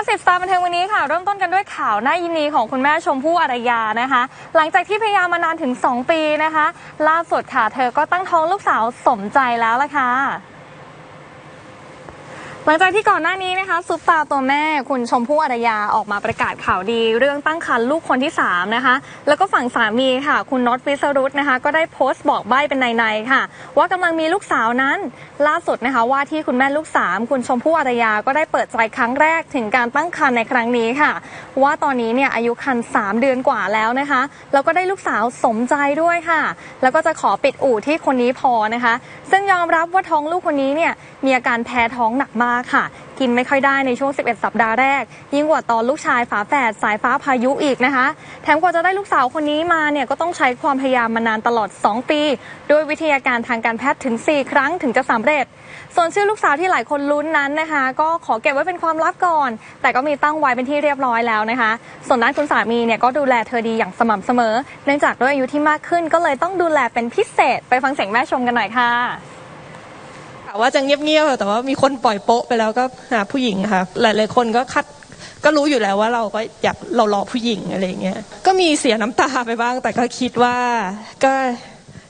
ก็สิบสตาร์บันเทิงวันนี้ค่ะ เริ่มต้นกันด้วยข่าวน่ายินดีของคุณแม่ชมพู่อารยานะคะ หลังจากที่พยายามมานานถึง 2 ปีนะคะ ล่าสุดค่ะ เธอก็ตั้งท้องลูกสาวสมใจแล้วล่ะค่ะ หลังจากที่ก่อนหน้านี้นะคะซุปตาตัวแม่คุณชมพู่อารยาออกมาประกาศข่าวดี เรื่องตั้งครรภ์ลูกคนที่ 3 นะคะ แล้วก็ฝั่งสามีค่ะ คุณน็อตวิสรุตนะคะ ก็ได้โพสต์บอกใบ้เป็นในๆค่ะ ว่ากำลังมีลูกสาวนั้น ล่าสุดนะคะว่าที่คุณแม่ลูกสามคุณชมพู่อารยาก็ได้เปิดใจครั้งแรกถึงการตั้งครรภ์ในครั้งนี้ค่ะ ว่าตอนนี้เนี่ยอายุครรภ์3เดือนกว่าแล้วนะคะแล้วก็ได้ลูกสาวสมใจด้วยค่ะ แล้วก็จะขอปิดอู่ที่คนนี้พอนะคะ ซึ่งยอมรับว่าท้องลูกคนนี้เนี่ยมีอาการแพ้ท้องหนักมากค่ะ กินไม่ค่อยได้ในช่วง 11 สัปดาห์แรก ยิ่งกว่าตอนลูกชายฝาแฝดสายฟ้าพายุอีกนะคะ แถมกว่าจะได้ลูกสาวคนนี้มาเนี่ยก็ต้องใช้ความพยายามมานานตลอด 2 ปีโดยวิทยาการทางการแพทย์ถึง 4 ครั้งถึงจะสำเร็จ ส่วนชื่อลูกสาวที่หลายคนลุ้นนั้นนะคะ ก็ขอเก็บไว้เป็นความลับก่อน แต่ก็มีตั้งไว้เป็นที่เรียบร้อยแล้วนะคะ ส่วนด้านคุณสามีเนี่ยก็ดูแลเธอดีอย่างสม่ำเสมอ เนื่องจากด้วยอายุที่มากขึ้นก็เลยต้องดูแลเป็นพิเศษ ไปฟังเสียงแม่ชมกันหน่อยค่ะ ว่าจะเงียบๆแต่ว่ามีคนปล่อยโป๊ะไปแล้วก็หาผู้หญิงค่ะ หลายๆคนก็คัดก็รู้อยู่แล้วว่าเราก็อยากเรารอผู้หญิงอะไรอย่างเงี้ยก็มีเสียน้ำตาไปบ้าง แต่ก็คิดว่าก็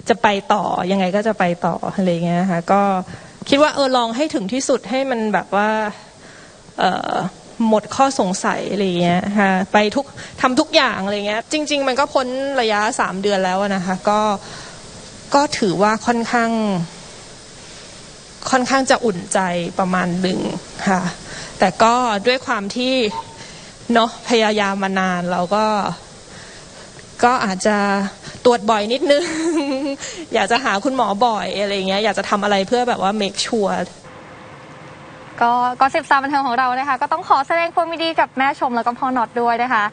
จะไปต่อยังไงก็จะไปต่ออะไรเงี้ยค่ะก็คิดว่าเออลองให้ถึงที่สุดให้มันแบบว่าเออหมดข้อสงสัยอะไรเงี้ยค่ะไปทุกทำทุกอย่างอะไรเงี้ย จริง ๆ มันก็พ้นระยะสามเดือนแล้วนะคะก็ก็ถือว่าค่อนข้าง ค่อนข้างจะอุ่นใจประมาณหนึ่งค่ะ แต่ก็ด้วยความที่เนาะพยายามมานานเราก็ก็อาจจะตรวจบ่อยนิดนึง อยากจะหาคุณหมอบ่อยอะไรเงี้ยอยากจะทำอะไรเพื่อแบบว่า make sure ก็ก็สิบสามบันเทิงของเรานะคะ ก็ต้องขอแสดงความยินดีกับแม่ชมแล้วก็พ่อน็อตด้วยนะคะ